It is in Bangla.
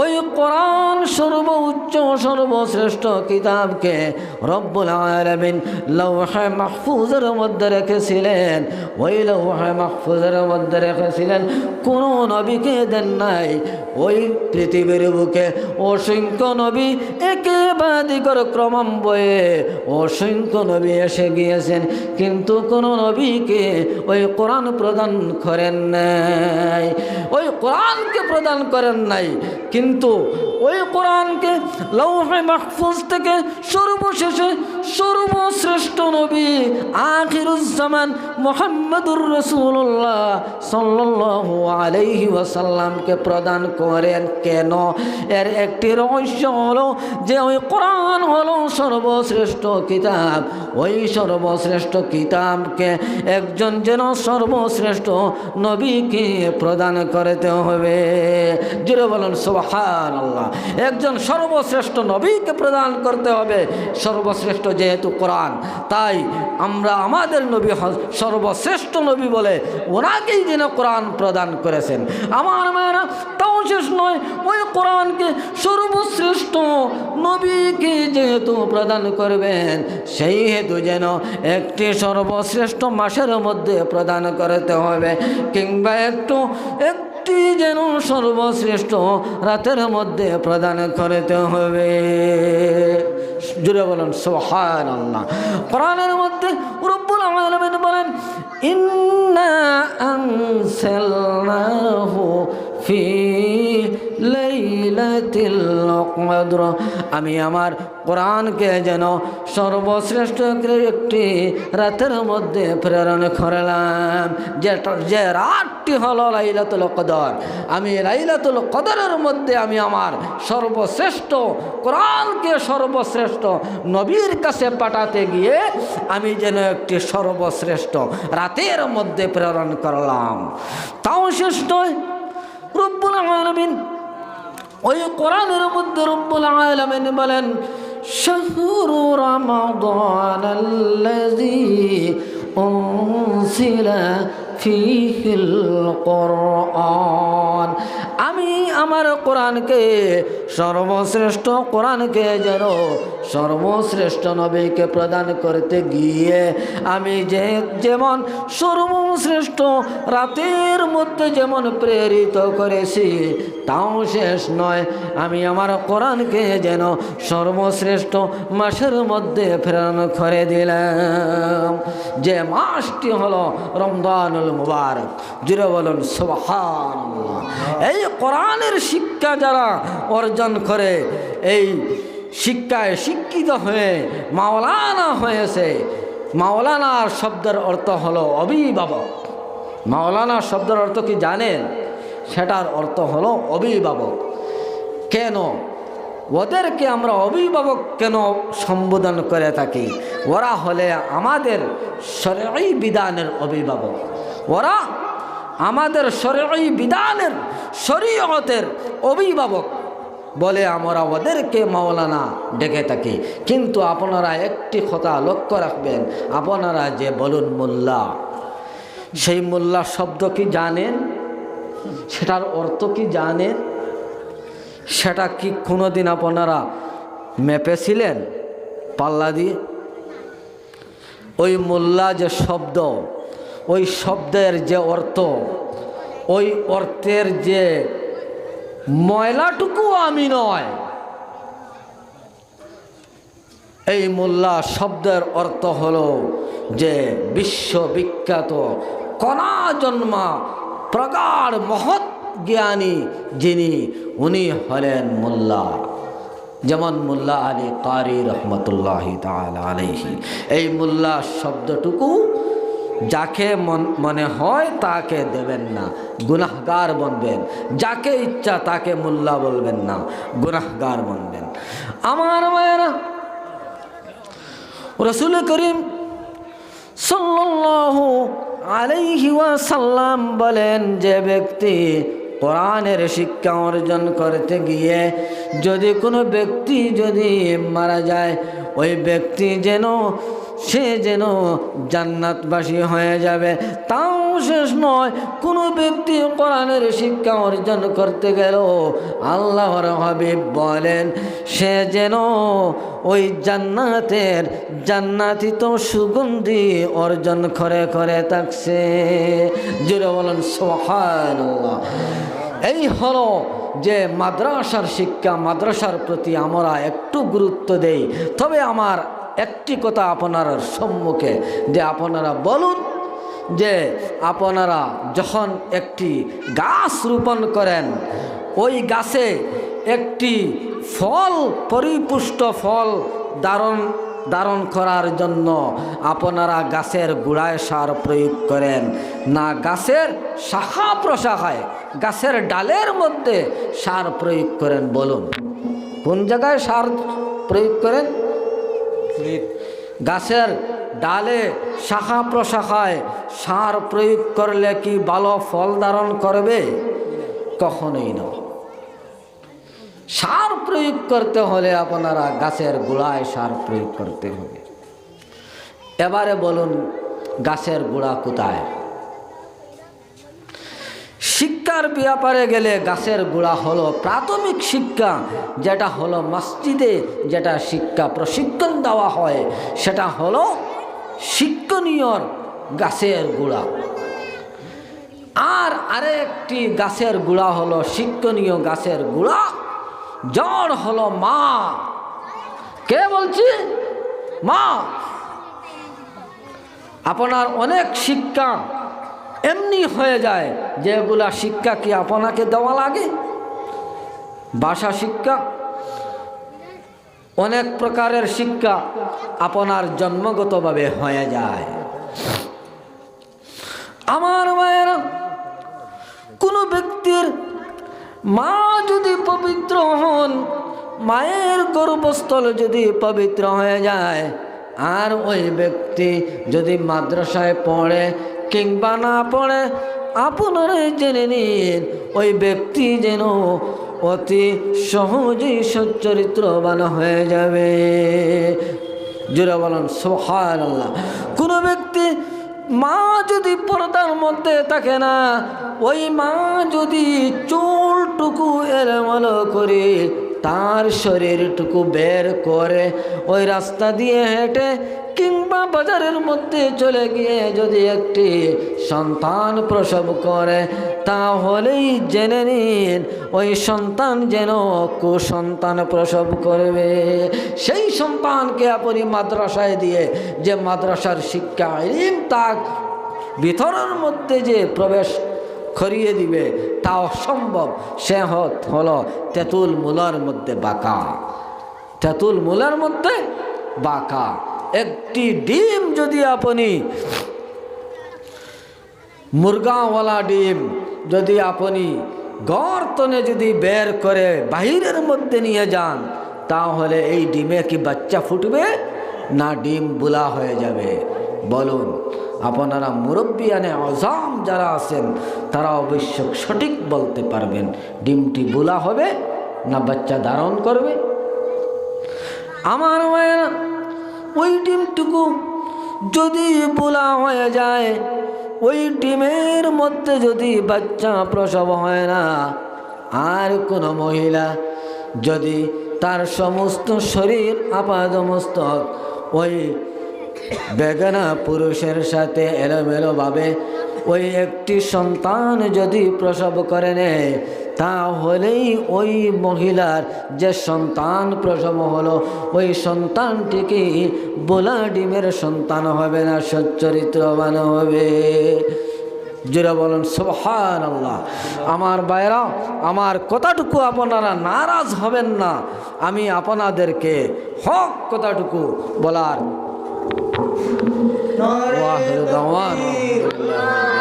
ওই কোরআন সর্বোচ্চ, সর্বশ্রেষ্ঠ কিতাবকে রব্বুল আলমিন লৌহে মাহফুজের মধ্যে রেখেছিলেন। ওই লৌহে মাহফুজের মধ্যে রেখেছিলেন। কোনো নবীকে দেন নাই। ওই পৃথিবীর বুকে অসংখ্য নবী একে বাদিকর ক্রমম বয়ে অসংখ্য নবী এসে গিয়েছেন। কিন্তু কোনো নবীকে ওই কোরআন প্রদান করেন নাই। ওই কোরআনকে প্রদান করেন নাই। কিন্তু ওই কোরআনকে লৌহে মাহফুজ থেকে সর্বশেষে আখিরুজ্জামান রসুল্লাহ প্রদান করেন। কেন? এর একটি রহস্য হলো যে ওই কোরআন হলো সর্বশ্রেষ্ঠ কিতাব। ওই সর্বশ্রেষ্ঠ কিতাবকে একজন যেন সর্বশ্রেষ্ঠ নবীকে প্রদান করতে হবে। জুড়ে বলুন সুবহান আল্লাহ একজন সর্বশ্রেষ্ঠ নবীকে প্রদান করতে হবে। সর্বশ্রেষ্ঠ যেহেতু কোরআন, তাই আমরা আমাদের নবী সর্বশ্রেষ্ঠ নবী বলে ওনাকেই যেন কোরআন প্রদান করেছেন। আমার মেয়েরা তাও শেষ নয়, ওই কোরআনকে সর্বশ্রেষ্ঠ নবীকে যেহেতু প্রদান করবেন সেই হেতু যেন একটি সর্বশ্রেষ্ঠ মাসের মধ্যে প্রদান করতে হবে কিংবা একটু, একটি যেন সর্বশ্রেষ্ঠ রাতের মধ্যে প্রদান করতে হবে। জুড়ে বলুন সোহান আল্লাহ কোরআনের মধ্যে রব্বুল আলমিন বলেন ইন্না আনসালনাহু ফি আমি আমার কোরআনকে যেন সর্বশ্রেষ্ঠ একটি রাতের মধ্যে প্রেরণ করলাম, যেটা যে রাতটি হলো লাইলাতুল কদর। আমি লাইলাতুল কদরের মধ্যে আমি আমার সর্বশ্রেষ্ঠ, কোরআনকে সর্বশ্রেষ্ঠ, নবীর কাছে পাঠাতে গিয়ে আমি যেন একটি সর্বশ্রেষ্ঠ রাতের মধ্যে প্রেরণ করলাম। তাও রব্বুল আলমিন ওই কোরআনের মধ্যে রব্বুল আলমিন বলেন شهر رمضان الذي أنزل কোরআন। আমি আমার কোরআনকে, সর্বশ্রেষ্ঠ কোরআনকে যেন সর্বশ্রেষ্ঠ নবীকে প্রদান করতে গিয়ে, আমি যে, যেমন সর্বশ্রেষ্ঠ রাতের মধ্যে যেমন প্রেরিত করেছি, তাও শেষ নয়। আমি আমার কোরআনকে যেন সর্বশ্রেষ্ঠ মাসের মধ্যে প্রেরণ করে দিলাম। যে মাসটি হলো রমদানুল মুবারক। জুড়ে বলুন সুবহান এই কোরআনের শিক্ষা যারা অর্জন করে, এই শিক্ষায় শিক্ষিত হয়ে মাওলানা হয়েছে মাওলানার শব্দের অর্থ হলো অভিভাবক। মাওলানা শব্দের অর্থ কি জানেন? সেটার অর্থ হলো অভিভাবক। কেন? ওদেরকে আমরা অভিভাবক কেন সম্বোধন করে থাকি? ওরা হলে আমাদের শরী বিধানের অভিভাবক। ওরা আমাদের শরী বিধানের শরীয়তের অভিভাবক বলে আমরা ওদেরকে মাওলানা ডেকে থাকি। কিন্তু আপনারা একটি কথা লক্ষ্য রাখবেন, আপনারা যে বলুন মোল্লা, সেই মোল্লা শব্দ কি জানেন? সেটার অর্থ কি জানেন? সেটা কি কোনোদিন আপনারা মেপেছিলেন? পাল্লা দিয়ে। ওই মোল্লা যে শব্দ ওই শব্দের যে অর্থ, ওই অর্থের যে ময়লাটুকু আমি নয়। এই মোল্লা শব্দের অর্থ হলো যে বিশ্ববিখ্যাত কণা জন্মা প্রগাঢ় মহৎ জ্ঞানী যিনি, উনি হলেন মোল্লা। যেমন মোল্লা আলী কারি রহমতুল্লাহ আলহি এই মোল্লা শব্দটুকু যাকে মন হয় তাকে দেবেন না। গুনাহগার বনবেন। যাকে ইচ্ছা তাকে মোল্লা বলবেন না। গুনাহগার বনবেন। আমার মায়েরা, রসুল করিম ওয়াসাল্লাম বলেন, যে ব্যক্তি কোরআনের শিক্ষা অর্জন করতে গিয়ে যদি কোনো ব্যক্তি যদি মারা যায় ওই ব্যক্তি যেন, সে যেন জান্নাতবাসী হয়ে যাবে। তাও শেষ নয়, কোনো ব্যক্তি কোরআনের শিক্ষা অর্জন করতে গেল। আল্লাহর হাবিব বলেন, সে যেন ওই জান্নাতের জান্নাতিত সুগন্ধি অর্জন করে করে থাকছে। জুড়ে বলেন সোহান এই হলো যে মাদ্রাসার শিক্ষা, মাদ্রাসার প্রতি আমরা একটু গুরুত্ব দেই। তবে আমার একটি কথা আপনার সম্মুখে, যে আপনারা বলুন যে আপনারা যখন একটি গাছ রোপণ করেন, ওই গাছে একটি ফল, পরিপুষ্ট ফল ধারণ ধারণ করার জন্য আপনারা গাছের গুড়ায় সার প্রয়োগ করেন। না, গাছের শাখা প্রশাখায়, গাছের ডালের মধ্যে সার প্রয়োগ করেন বলুন। কোন জায়গায় সার প্রয়োগ করেন? গাছের ডালে শাখা প্রশাখায় সার প্রয়োগ করলে কি ভালো ফল ধারণ করবে? কখনোই না। সার প্রয়োগ করতে হলে আপনারা গাছের গোড়ায় সার প্রয়োগ করতে হবে। এবারে বলুন, গাছের গোড়া কোথায়? শিক্ষার ব্যাপারে গেলে গাছের গোড়া হলো প্রাথমিক শিক্ষা, যেটা হলো মসজিদে যেটা শিক্ষা প্রশিক্ষণ দেওয়া হয়, সেটা হলো শিক্ষণীয় গাছের গোড়া। আর আরেকটি গাছের গুড়া হলো শিক্ষণীয় গাছের গুড়া। জড় হলো মা। কে বলছি? মা। আপনার অনেক শিক্ষা এমনি হয়ে যায়, যেগুলা শিক্ষা কি আপনাকে দেওয়া লাগে? ভাষা শিক্ষা, অনেক প্রকারের শিক্ষা আপনার জন্মগতভাবে হয়ে যায়। মায়ের গর্ভস্থল যদি পবিত্র হয়ে যায়, আর ওই ব্যক্তি যদি মাদ্রাসায় পড়ে কিংবা না পড়ে আপনারাই জেনে নিন, ওই ব্যক্তি যেন অতি সহজেই সচ্চরিত্রবান হয়ে যাবে। জুড়ে বলেন কোনো ব্যক্তি মা যদি পর্দার মধ্যে থাকে না, ওই মা যদি চুলটুকু এলোমেলো করে তার শরীরটুকু বের করে ওই রাস্তা দিয়ে হেঁটে কিংবা বাজারের মধ্যে চলে গিয়ে যদি একটি সন্তান প্রসব করে, তাহলেই জেনে নিন ওই সন্তান যেন কুসন্তান প্রসব করবে। সেই সন্তানকে আপনি মাদ্রাসায় দিয়ে যে মাদ্রাসার শিক্ষা তাক ভিতরের মধ্যে যে প্রবেশ করিয়ে দিবে, তা অসম্ভব। সে হত হলো তেঁতুল মূলার মধ্যে বাঁকা। তেঁতুল মূলার মধ্যে বাঁকা। একটি ডিম যদি আপনি, মুরগাওয়ালা ডিম যদি আপনি গর্তনে যদি বের করে বাহিরের মধ্যে নিয়ে যান, তাহলে এই ডিমে কি বাচ্চা ফুটবে না ডিম বুলা হয়ে যাবে? বলুন। আপনারা মুরব্বিয়ানে অজাম যারা আছেন তারা অবশ্য সঠিক বলতে পারবেন। ডিমটি বুলা হবে না বাচ্চা ধারণ করবে? আমার মায়েরা, ওই ডিমটুকু যদি বোলা হয়ে যায়, ওই ডিমের মধ্যে যদি বাচ্চা প্রসব হয় না, আর কোনো মহিলা যদি তার সমস্ত শরীর আপাদমস্তক ওই বেগানা পুরুষের সাথে এলোমেলোভাবে ওই একটি সন্তান যদি প্রসব করে নেয় তাহলেই ওই মহিলার যে সন্তান প্রসব হলো, ওই সন্তানটিকে বোলা ডিমের সন্তান হবে না সচ্চরিত্রবান হবে? জুড়ে বলেন সোহান আল্লাহ আমার বাইরা আমার কথাটুকু আপনারা নারাজ হবেন না। আমি আপনাদেরকে হক কথাটুকু বলার দাওয়ান আলহামদুলিল্লাহ।